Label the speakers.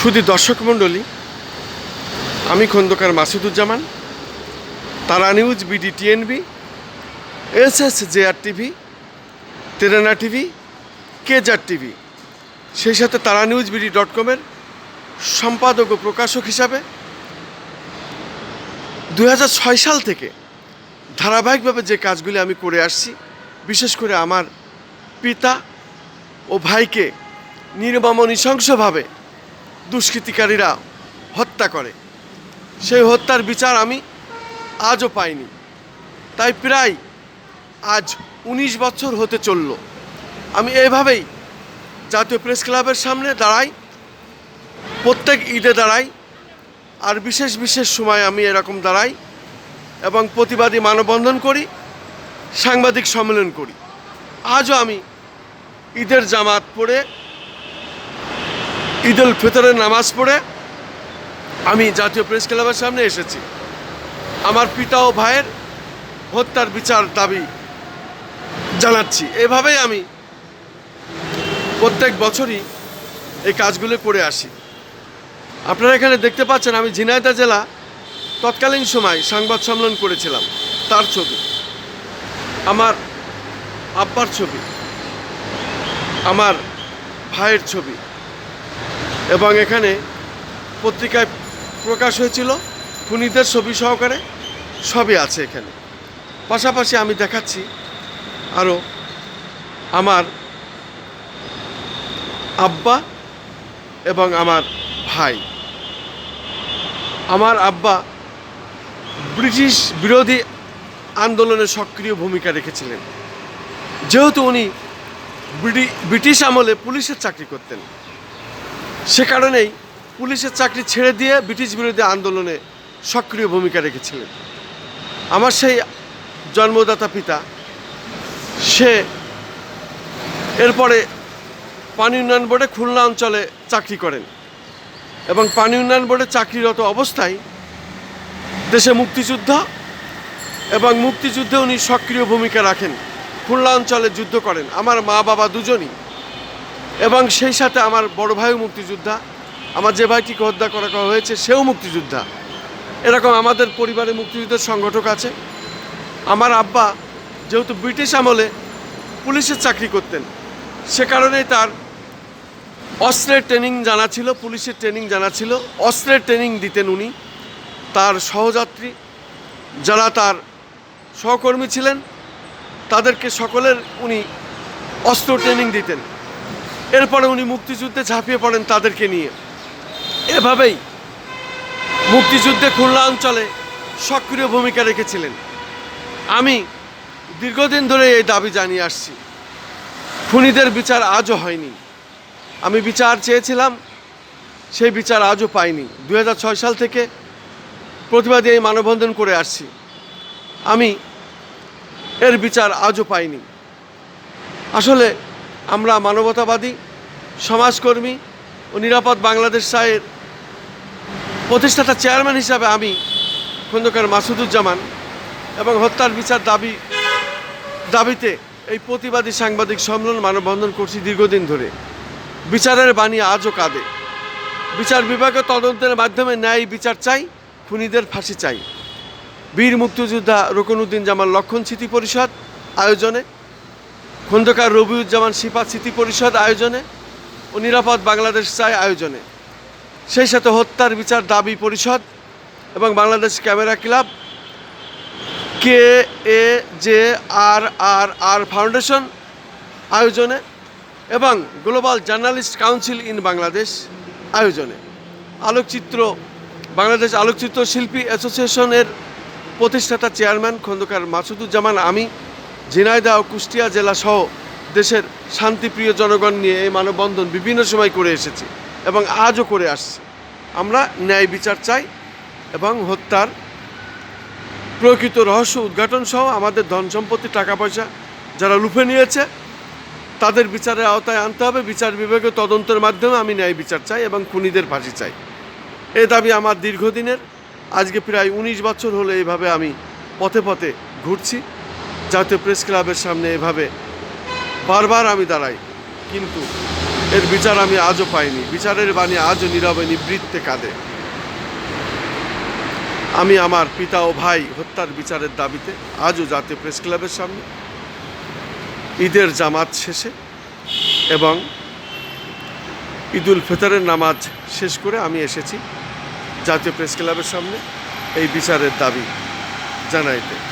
Speaker 1: শুধু দর্শক মণ্ডলী, আমি Khondokar Masuduzzaman, Tara news BD TNB, S S J R TV, তেরানা TV, কেজার টিভি। সেই সাথে তারা নিউজ বিডি ডট কমের সম্পাদক ও প্রকাশক হিসাবে দু হাজার ছয় সাল থেকে ধারাবাহিকভাবে যে কাজগুলি আমি করে আসছি, বিশেষ করে আমার পিতা ও ভাইকে নির্মম নৃশংসভাবে দুষ্কৃতিকারীরা হত্যা করে। সেই হত্যার বিচার আমি আজও পাইনি। তাই প্রায় আজ উনিশ বছর হতে চলল। আমি এভাবেই জাতীয় প্রেস ক্লাবের সামনে দাঁড়াই, প্রত্যেক ঈদে দাঁড়াই, আর বিশেষ বিশেষ সময় আমি এরকম দাঁড়াই এবং প্রতিবাদী মানববন্ধন করি, সাংবাদিক সম্মেলন করি। আজও আমি ঈদের জামাত পড়ে ঈদ উল ফিতরের নামাজ পড়ে আমি জাতীয় প্রেস ক্লাবের সামনে এসেছি। আমার পিতা ও ভাইয়ের হত্যার বিচার দাবি জানাচ্ছি। এভাবেই আমি প্রত্যেক বছরই এই কাজগুলো করে আসি। আপনারা এখানে দেখতে পাচ্ছেন, আমি ঝিনাইদহ জেলা তৎকালীন সময় সংবাদ সম্মেলন করেছিলাম, তার ছবি। আমার আব্বার ছবি, আমার ভাইয়ের ছবি এবং এখানে পত্রিকায় প্রকাশ হয়েছিল খুনিদের ছবি সহকারে সবই আছে এখানে। পাশাপাশি আমি দেখাচ্ছি আরও আমার আব্বা এবং আমার ভাই। আমার আব্বা ব্রিটিশ বিরোধী আন্দোলনে সক্রিয় ভূমিকা রেখেছিলেন। যেহেতু উনি ব্রিটিশ আমলে পুলিশের চাকরি করতেন। সে কারণেই পুলিশের চাকরি ছেড়ে দিয়ে ব্রিটিশ বিরোধী আন্দোলনে সক্রিয় ভূমিকা রেখেছিলেন। আমার সেই জন্মদাতা পিতা, সে এরপরে পানি উন্নয়ন বোর্ডে খুলনা অঞ্চলে চাকরি করেন এবং পানি উন্নয়ন বোর্ডে চাকরিরত অবস্থায় দেশে মুক্তিযুদ্ধ এবং মুক্তিযুদ্ধে উনি সক্রিয় ভূমিকা রাখেন। খুলনা অঞ্চলে যুদ্ধ করেন। আমার মা বাবা দুজনই এবং সেই সাথে আমার বড় ভাইও মুক্তিযোদ্ধা। আমার যে ভাইটিকে হত্যা করা হয়েছে, সেও মুক্তিযোদ্ধা। এরকম আমাদের পরিবারে মুক্তিযুদ্ধের সংগঠক আছে। আমার আব্বা যেহেতু ব্রিটিশ আমলে পুলিশের চাকরি করতেন, সে কারণেই তার অস্ত্রের ট্রেনিং জানা ছিল, পুলিশের ট্রেনিং জানা ছিল। অস্ত্রের ট্রেনিং দিতেন উনি। তার সহযাত্রী যারা তার সহকর্মী ছিলেন, তাদেরকে সকলের উনি অস্ত্র ট্রেনিং দিতেন। এরপরে উনি মুক্তিযুদ্ধে ঝাঁপিয়ে পড়েন তাদেরকে নিয়ে। এভাবেই মুক্তিযুদ্ধে খুলনা অঞ্চলে সক্রিয় ভূমিকা রেখেছিলেন। আমি দীর্ঘদিন ধরে এই দাবি জানিয়ে আসছি। খুনিদের বিচার আজও হয়নি। আমি বিচার চেয়েছিলাম, সেই বিচার আজও পাইনি। দু হাজার ছয় সাল থেকে প্রতিবাদী এই মানববন্ধন করে আসছি। আমি এর বিচার আজও পাইনি। আসলে আমরা মানবতাবাদী, সমাজকর্মী ও নিরাপদ বাংলাদেশ সাহের প্রতিষ্ঠাতা চেয়ারম্যান হিসাবে আমি খন্দকার মাসুদুজ্জামান এবং হত্যার বিচার দাবি, দাবিতে এই প্রতিবাদী সাংবাদিক সম্মেলন মানববন্ধন করছি দীর্ঘদিন ধরে। বিচারের বাণী আজও কাঁদে। বিচার বিভাগের তদন্তের মাধ্যমে ন্যায় বিচার চাই, খুনিদের ফাঁসি চাই। বীর মুক্তিযোদ্ধা রকনউদ্দিন জামান লক্ষণ স্মৃতি পরিষদ আয়োজনে খন্দকার রবিউজ্জামান সিফাত স্মৃতি পরিষদ আয়োজনে ও নিরাপদ বাংলাদেশ চাই আয়োজনে। সেই সাথে হত্যার বিচার দাবি পরিষদ এবং Bangladesh Camera Club K A J R R R Foundation আয়োজনে এবং Global Journalist Council in Bangladesh আয়োজনে। আলোকচিত্র, বাংলাদেশ আলোকচিত্র শিল্পী অ্যাসোসিয়েশনের প্রতিষ্ঠাতা চেয়ারম্যান খন্দকার মাসুদুজ্জামান, আমি ঝিনাইদহ ও কুষ্টিয়া জেলা সহ দেশের শান্তিপ্রিয় জনগণ নিয়ে এই মানববন্ধন বিভিন্ন সময় করে এসেছি এবং আজও করে আসছে। আমরা ন্যায় বিচার চাই এবং হত্যার প্রকৃত রহস্য উদ্ঘাটন সহ আমাদের ধন সম্পত্তি টাকা পয়সা যারা লুফে নিয়েছে, তাদের বিচারের আওতায় আনতে হবে। বিচার বিভাগীয় তদন্তের মাধ্যমে আমি ন্যায় বিচার চাই এবং খুনিদের ফাঁসি চাই। এ দাবি আমার দীর্ঘদিনের। আজকে প্রায় উনিশ বছর হলে এইভাবে আমি পথে পথে ঘুরছি। জাতীয় প্রেস ক্লাবের সামনে এভাবে বারবার আমি দাঁড়াই। কিন্তু এর বিচার আমি আজও পাইনি। বিচারের বাণী আজও নীরবে, নিবৃত্তে কাঁদে। আমি আমার পিতা ও ভাই হত্যার বিচারের দাবিতে আজও জাতীয় প্রেস ক্লাবের সামনে ঈদের জামাত শেষে এবং ঈদুল ফিতরের নামাজ শেষ করে আমি এসেছি জাতীয় প্রেস ক্লাবের সামনে এই বিচারের দাবি জানাইতে।